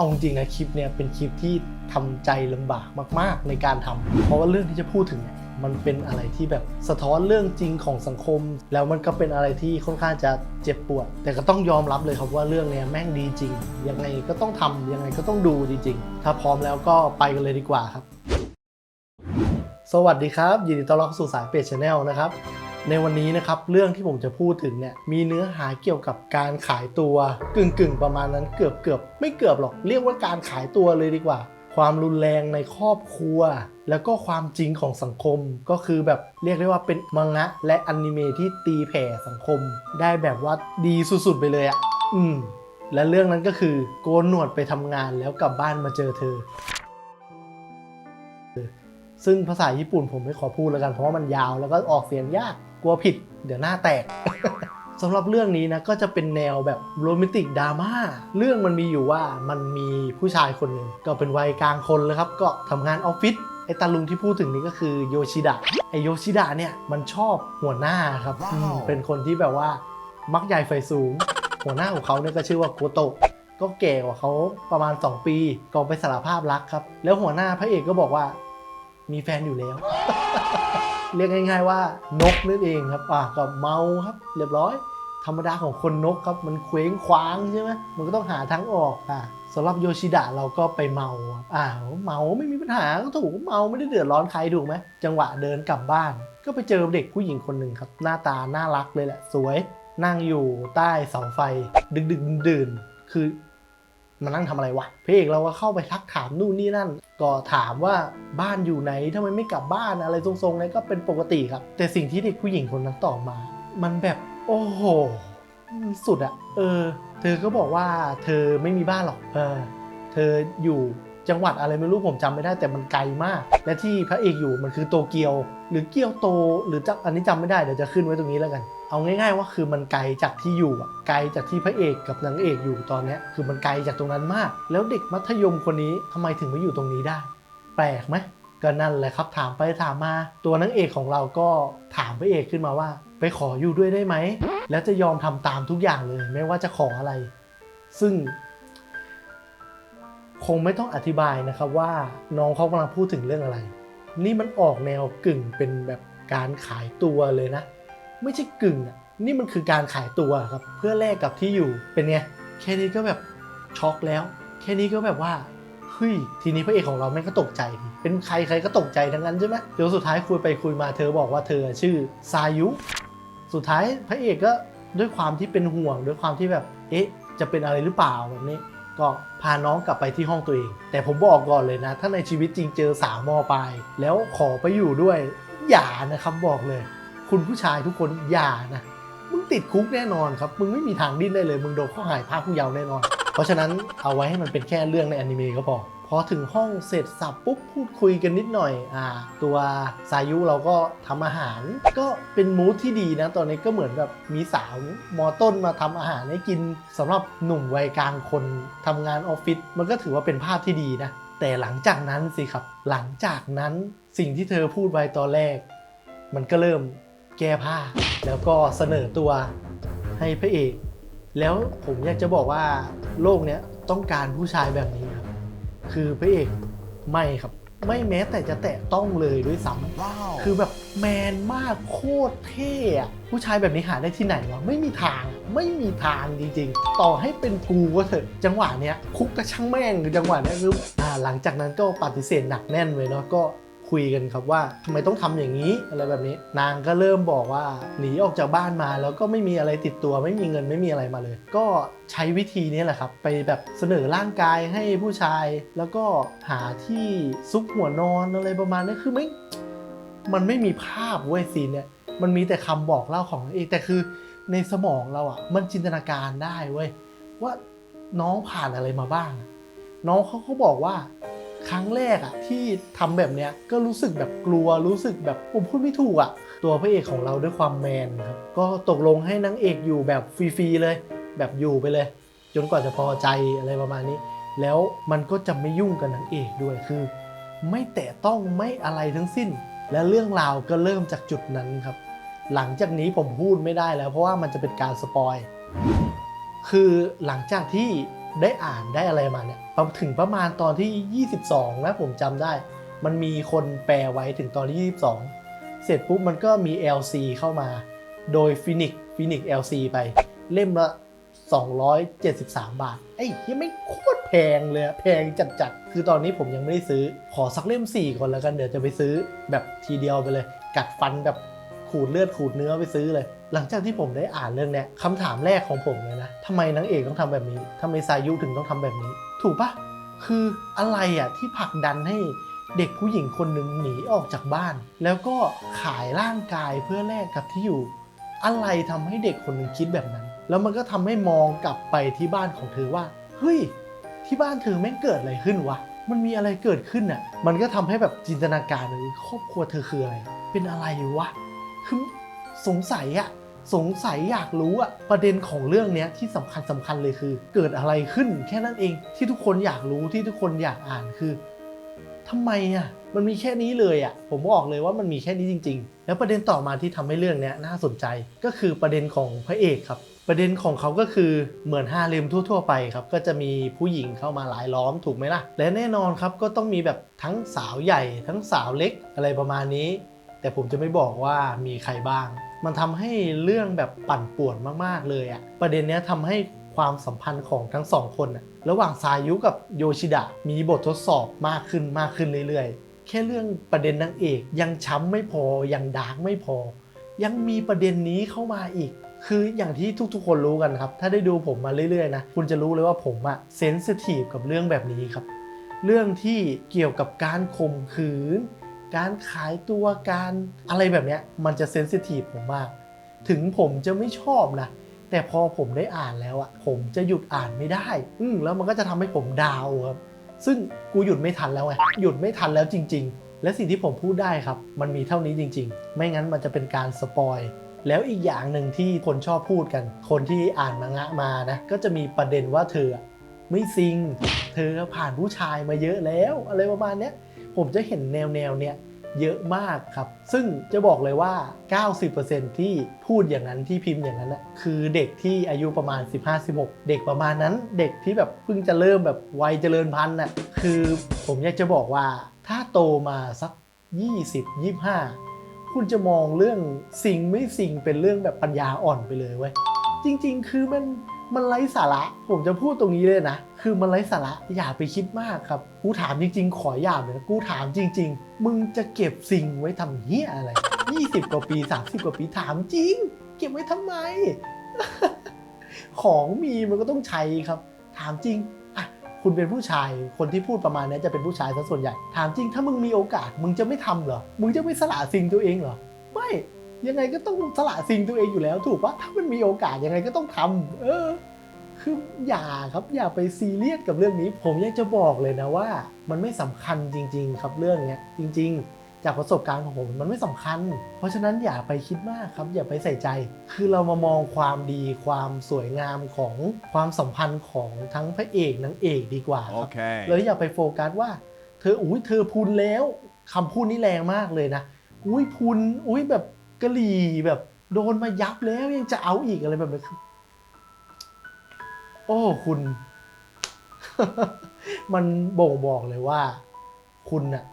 เอาจริงๆนะคลิปเนี่ยเป็นคลิปที่ทำใจลำบากมาก ๆ ในการทำเพราะว่าเรื่องที่จะพูดถึงเนี่ยมันเป็นอะไรที่แบบสะท้อนเรื่องจริงของสังคม แล้วมันก็เป็นอะไรที่ค่อนข้างจะเจ็บปวด แต่ก็ต้องยอมรับเลยครับว่าเรื่องเนี้ยแม่งดีจริง ยังไงก็ต้องทำยังไงก็ต้องดูจริง ๆ ถ้าพร้อมแล้วก็ไปกันเลยดีกว่าครับ สวัสดีครับ ยินดีต้อนรับสู่สายเป็ดชาแนลนะครับ ในวันนี้นะครับเรื่องที่ผมจะพูดถึงเนี่ยมีเนื้อหาเกี่ยวกับการขายตัวกึ่งกึ่งๆประมาณนั้นเกือบเกือบไม่เกือบหรอกเรียกว่าการขายตัวเลยดีกว่า ความรุนแรงในครอบครัว แล้วก็ความจริงของสังคมก็คือแบบเรียกได้ว่าเป็นมังงะและอนิเมะที่ตีแผ่สังคม ได้แบบว่าดีสุดๆไปเลยอะ่ะอืมและเรื่องนั้นก็คือโกนหนวดไปทำงานแล้วกลับบ้านมาเจอเธอ ซึ่งภาษาญี่ปุ่นผมไม่ขอพูดแล้วกันเพราะว่ามันยาวแล้วก็ออกเสียงยาก กลัวผิด เดี๋ยวหน้าแตกสำหรับเรื่องนี้นะก็จะเป็นแนวแบบโรแมนติกดราม่าเรื่องมันมีอยู่ว่ามันมีผู้ชายคนหนึ่งก็เป็นวัยกลางคนแล้วครับ ก็ทำงานออฟฟิศไอ้ตาลุงที่พูดถึงนี้ก็คือโยชิดะไอโยชิดะเนี่ยมันชอบหัวหน้าครับว้าวอืมเป็นคนที่แบบว่ามักใหญ่ไฟสูง หัวหน้าของเขาเนี่ยก็ชื่อว่าโกโตะก็แก่กว่าเขาประมาณ 2 ปีก่อนไปสารภาพรักครับ แล้วหัวหน้าพระเอกก็บอกว่ามีแฟนอยู่แล้ว เรียกง่ายๆว่านกนั่นเองครับอะก็เมาครับ เรียบร้อย ธรรมดาของคนนกครับมันเคว้งคว้างใช่ไหมมันก็ต้องหาทางออกอะสำหรับโยชิดะเราก็ไปเมาครับอ่าเมาไม่มีปัญหาก็ถูกเมาไม่ได้เดือดร้อนใครถูกไหมจังหวะเดินกลับบ้าน ก็ไปเจอเด็กผู้หญิงคนหนึ่งครับ หน้าตาน่ารักเลยแหละสวย นั่งอยู่ใต้เสาไฟ ดึกดึกๆดื่นคือ มานั่งทำอะไรวะพระเอกเราก็เข้าไปทักถามนู่นนี่นั่น ก็ถามว่าบ้านอยู่ไหนทำไมไม่กลับบ้านอะไรทรงๆนั้นก็เป็นปกติครับ แต่สิ่งที่เด็กผู้หญิงคนนั้นตอบมา มันแบบโอ้โหสุดอะเออ เธอก็บอกว่าเธอไม่มีบ้านหรอกเออเธออยู่จังหวัดอะไรไม่รู้ผมจำไม่ได้แต่มันไกลมาก และที่พระเอกอยู่มันคือโตเกียว หรือเกียวโต หรือจะอันนี้จำไม่ได้เดี๋ยวจะขึ้นไว้ตรงนี้แล้วกัน เอาง่ายๆว่าคือมันไกลจากที่อยู่อะไกลจากที่พระเอกกับนางเอกอยู่ตอนเนี้ยคือมันไกลจากตรงนั้นมาก แล้วเด็กมัธยมคนนี้ทำไมถึงมาอยู่ตรงนี้ได้ แปลกไหมก็นั่นแหละครับถามไปถามมา ตัวนางเอกของเราก็ถามพระเอกขึ้นมาว่า ไปขออยู่ด้วยได้ไหม แล้วจะยอมทำตามทุกอย่างเลย ไม่ว่าจะขออะไร ซึ่ง คงไม่ต้องอธิบายนะครับว่าน้องเขากำลังพูดถึงเรื่องอะไร นี่มันออกแนวกึ่งเป็นแบบการขายตัวเลยนะ ไม่ใช่กึ่งอะนี่มันคือการขายตัวครับ เพื่อแลกกับที่อยู่เป็นไงแค่นี้ก็แบบช็อกแล้ว แค่นี้ก็แบบว่าเฮ้ยทีนี้พระเอกของเราแม่งก็ตกใจดิเป็นใครใครก็ตกใจทั้งนั้นใช่ไหมเดี๋ยวสุดท้ายคุยไปคุยมาเธอบอกว่าเธอชื่อซายุ สุดท้ายพระเอกก็ด้วยความที่เป็นห่วงด้วยความที่แบบเอ๊ะ จะเป็นอะไรหรือเปล่าแบบนี้ ก็พาน้องกลับไปที่ห้องตัวเอง แต่ผมบอกก่อนเลยนะ ถ้าในชีวิตจริงเจอสาวมอปลายแล้วขอไปอยู่ด้วยอย่านะครับบอกเลย คุณผู้ชายทุกคนอย่านะ มึงติดคุกแน่นอนครับ มึงไม่มีทางดิ้นได้เลย มึงโดนข้อหาพรากผู้เยาว์แน่นอน เพราะฉะนั้นเอาไว้ให้มันเป็นแค่เรื่องในอนิเมะก็พอ พอถึงห้องเสร็จสับปุ๊บพูดคุยกันนิดหน่อย อ่า ตัวสายุเราก็ทำอาหาร ก็เป็นมูทที่ดีนะ ตอนนี้ก็เหมือนแบบมีสาวมอต้นมาทำอาหารให้กินสำหรับหนุ่มวัยกลางคนทำงานออฟฟิศ มันก็ถือว่าเป็นภาพที่ดีนะ แต่หลังจากนั้นสิครับ หลังจากนั้นสิ่งที่เธอพูดไว้ตอนแรก มันก็เริ่ม แก้ผ้า แล้วก็เสนอตัวให้พระเอก แล้วผมอยากจะบอกว่าโลกเนี้ยต้องการผู้ชายแบบนี้ครับ คือพระเอกไม่ครับ ไม่แม้แต่จะแตะต้องเลยด้วยซ้ำว้าวคือแบบแมนมากโคตรเท่อะผู้ชายแบบนี้หาได้ที่ไหนวะไม่มีทางไม่มีทางจริงๆ ต่อให้เป็นกูก็เถอะจังหวะเนี้ยคุกกระช่างแม่งจังหวะเนี้ยคืออ่าหลังจากนั้นก็ปฏิเสธหนักแน่นเลยเนาะก็ คุยกันครับว่าทำไมต้องทำอย่างนี้อะไรแบบนี้ นางก็เริ่มบอกว่าหนีออกจากบ้านมาแล้วก็ไม่มีอะไรติดตัวไม่มีเงินไม่มีอะไรมาเลย ก็ใช้วิธีนี้แหละครับ ไปแบบเสนอร่างกายให้ผู้ชาย แล้วก็หาที่ซุกหัวนอนอะไรประมาณนี้คือไม่มันไม่มีภาพเว้ยซีนเนี่ยมันมีแต่คำบอกเล่าของนาเอกแต่คือในสมองเราอะ่ะ มันจินตนาการได้เว้ยว่าน้องผ่านอะไรมาบ้าง น้องเขาก็บอกว่า ครั้งแรกอะที่ทำแบบเนี้ยก็รู้สึกแบบกลัวรู้สึกแบบผมพูดไม่ถูกอะตัวพระเอกของเราด้วยความแมนครับก็ตกลงให้นางเอกอยู่แบบฟรีๆเลย แบบอยู่ไปเลย จนกว่าจะพอใจอะไรประมาณนี้ แล้วมันก็จะไม่ยุ่งกับนางเอกด้วยคือ ไม่แตะต้องไม่อะไรทั้งสิ้น และเรื่องราวก็เริ่มจากจุดนั้นครับ หลังจากนี้ผมพูดไม่ได้แล้ว เพราะว่ามันจะเป็นการสปอยคือหลังจากที่ ได้อ่านได้อะไรมาเนี่ยถึงประมาณตอนที่ 22 นะผมจำได้ มันมีคนแปลไว้ถึงตอนที่ 22 เสร็จปุ๊บมันก็มี LC เข้ามา โดยฟินิกฟินิก LC ไป เล่มละ 273 บาท ไอ้ยังไม่โคตรแพงเลยแพงจัดๆ คือตอนนี้ผมยังไม่ได้ซื้อ ขอสักเล่ม 4 ก่อนแล้วกันเดี๋ยวจะไปซื้อแบบทีเดียวไปเลย กัดฟันแบบ ขูดเลือดขูดเนื้อไปซื้อเลย หลังจากที่ผมได้อ่านเรื่องเนี้ยคำถามแรกของผมเลยนะทำไมนางเอกต้องทำแบบนี้ทำไมสายุถึงต้องทำแบบนี้ ถูกปะคืออะไรอะที่ผลักดันให้เด็กผู้หญิงคนหนึ่งหนีออกจากบ้าน แล้วก็ขายร่างกายเพื่อแลกกับที่อยู่ อะไรทำให้เด็กคนหนึ่งคิดแบบนั้น แล้วมันก็ทำให้มองกลับไปที่บ้านของเธอว่าเฮ้ยที่บ้านเธอแม่งเกิดอะไรขึ้นวะมันมีอะไรเกิดขึ้นอะ มันก็ทำให้แบบจินตนาการเลยครอบครัวเธอคืออะไร เป็นอะไรวะ คือสงสัยอะสงสัยอยากรู้อะประเด็นของเรื่องเนี้ยที่สำคัญสำคัญเลยคือ เกิดอะไรขึ้นแค่นั้นเองที่ทุกคนอยากรู้ที่ทุกคนอยากอ่านคือทำไมอะมันมีแค่นี้เลยอะผมบอกเลยว่ามันมีแค่นี้จริง ๆ แล้วประเด็นต่อมาที่ทำให้เรื่องเนี้ยน่าสนใจก็คือประเด็นของพระเอกครับ ประเด็นของเขาก็คือเหมือนฮาเลมทั่ว ๆ ไปครับ ก็จะมีผู้หญิงเข้ามาหลายล้อมถูกไหมล่ะและแน่นอนครับก็ต้องมีแบบทั้งสาวใหญ่ ทั้งสาวเล็กอะไรประมาณนี้ แต่ผมจะไม่บอกว่ามีใครบ้าง มันทำให้เรื่องแบบปั่นป่วนมากๆเลยอะประเด็นเนี้ยทำให้ความสัมพันธ์ของทั้งสองคนอะระหว่างซายุกับโยชิดะมีบททดสอบมากขึ้นมากขึ้นเรื่อยๆ แค่เรื่องประเด็นนางเอกยังช้ำไม่พอยังดาร์กไม่พอ ยังมีประเด็นนี้เข้ามาอีก คืออย่างที่ทุกๆ คนรู้กันครับ ถ้าได้ดูผมมาเรื่อยๆนะคุณจะรู้เลยว่าผมอะเซนซิทีฟกับเรื่องแบบนี้ครับ เรื่องที่เกี่ยวกับการข่มขืน การขายตัวการอะไรแบบเนี้ยมันจะเซนซิทีฟผมมาก ถึงผมจะไม่ชอบนะ แต่พอผมได้อ่านแล้วอะผมจะหยุดอ่านไม่ได้ อืแล้วมันก็จะทำให้ผมดาวครับ ซึ่งกูหยุดไม่ทันแล้วไงหยุดไม่ทันแล้วจริง ๆ และสิ่งที่ผมพูดได้ครับ มันมีเท่านี้จริง ๆ ไม่งั้นมันจะเป็นการสปอยแล้วอีกอย่างหนึ่งที่คนชอบพูดกัน คนที่อ่านมังงะมานะ ก็จะมีประเด็นว่าเธอไม่ซิง เธอผ่านผู้ชายมาเยอะแล้ว อะไรประมาณเนี้ย ผมจะเห็นแนวแนวเนี้ยเยอะมากครับ ซึ่งจะบอกเลยว่า 90%ที่พูดอย่างนั้นที่พิมพ์อย่างนั้นนะคือเด็กที่อายุประมาณ 15-16 เด็กประมาณนั้น เด็กที่แบบเพิ่งจะเริ่มแบบวัยเจริญพันธุ์น่ะ คือผมอยากจะบอกว่าถ้าโตมาสัก 20 25 คุณจะมองเรื่องสิ่งไม่สิ่งเป็นเรื่องแบบปัญญาอ่อนไปเลยเว้ย จริง ๆ คือมัน มันไร้สาระ ผมจะพูดตรงนี้เลยนะ คือมันไร้สาระอย่าไปคิดมากครับ กูถามจริง ๆ ขออย่าเลยนะกูถามจริง ๆ มึงจะเก็บสิ่งไว้ทำเหี้ยอะไร 20 กว่าปี 30 กว่าปีถามจริง เก็บไว้ทำไม ของมีมันก็ต้องใช้ครับ ถามจริงอะคุณเป็นผู้ชาย คนที่พูดประมาณนี้จะเป็นผู้ชายซะส่วนใหญ่ ถามจริง ถ้ามึงมีโอกาส มึงจะไม่ทำเหรอ มึงจะไม่สละสิ่งตัวเองเหรอ ไม่ ยังไงก็ต้องสละสิ่งตัวเองอยู่แล้ว ถูกปะถ้ามันมีโอกาสยังไงก็ต้องทำเออ คืออย่าครับอย่าไปซีเรียสกับเรื่องนี้ ผมอยากจะบอกเลยนะว่า มันไม่สำคัญจริง ๆ ครับเรื่องเนี้ยจริง ๆจากประสบการณ์ของผมมันไม่สำคัญ เพราะฉะนั้นอย่าไปคิดมากครับ อย่าไปใส่ใจ คือเรามามองความดีความสวยงามของความสัมพันธ์ของทั้งพระเอกนางเอกดีกว่าครับ Okay. เลยอย่าไปโฟกัสว่า เธออุ้ยเธอพุนแล้วคำพูดนี้แรงมากเลยนะ อุ้ยพุนอุ้ยแบบ กะหรี่แบบโดนมายับแล้วยังจะเอาอีกอะไรแบบนี้คือโอ้คุณ มันบ่งบอกเลยว่า คุณน่ะ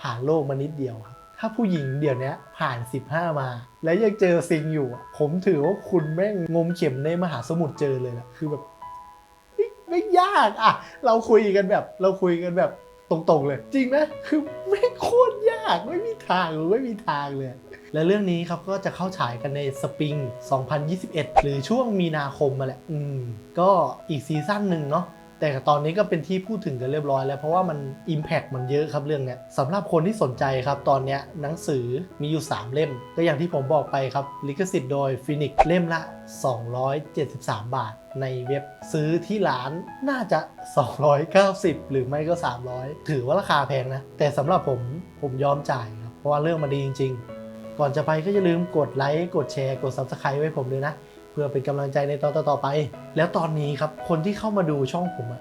ผ่านโลกมานิดเดียวครับ ถ้าผู้หญิงเดี๋ยวนี้ผ่าน 15 มา แล้วยังเจอซิงอยู่ ผมถือว่าคุณแม่งงมเข็มในมหาสมุทรเจอเลยนะคือแบบไม่ยากอะเราคุยกันแบบ เราคุยกันแบบตรงๆเลย จริงไหมคือไม่โคตรยากไม่มีทางเลยไม่มีทางเลย และเรื่องนี้ครับก็จะเข้าฉายกันในสปริง 2021 หรือช่วงมีนาคมมาแหละ อืม ก็อีกซีซั่นหนึ่งเนาะแต่ตอนนี้ก็เป็นที่พูดถึงกันเรียบร้อยแล้ว เพราะว่ามัน Impact มันเยอะครับเรื่องเนี้ยสำหรับคนที่สนใจครับ ตอนเนี้ยหนังสือมีอยู่ 3 เล่ม ก็อย่างที่ผมบอกไปครับ ลิขสิทธิ์โดย Phoenix เล่มละ 273 บาท ในเว็บซื้อที่ร้านน่าจะ 290 หรือไม่ก็ 300 ถือว่าราคาแพงนะ แต่สำหรับผมผมยอมจ่ายครับเพราะว่าเรื่องมันดีจริง ๆ ก่อนจะไปก็อย่าลืมกดไลค์กดแชร์กด Subscribe ไว้ผมด้วยนะ เพื่อเป็นกำลังใจในตอนต่อๆไป แล้วตอนนี้ครับ คนที่เข้ามาดูช่องผมอะ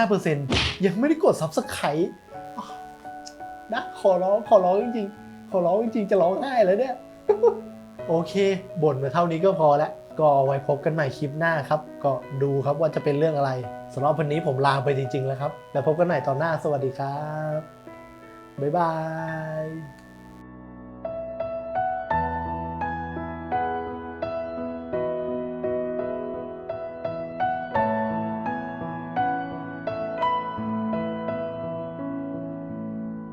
95%ยังไม่ได้กด Subscribe นะขอร้องขอร้องจริงๆ ขอร้องจริงๆ จะร้องไห้แล้วเนี่ย โอเคบ่นมาเท่านี้ก็พอแล้วก็ไว้พบกันใหม่คลิปหน้าครับ ก็ดูครับว่าจะเป็นเรื่องอะไรสำหรับวันนี้ผมลาไปจริงๆแล้วครับ แล้วพบกันใหม่ตอนหน้าสวัสดีครับ บ๊ายบาย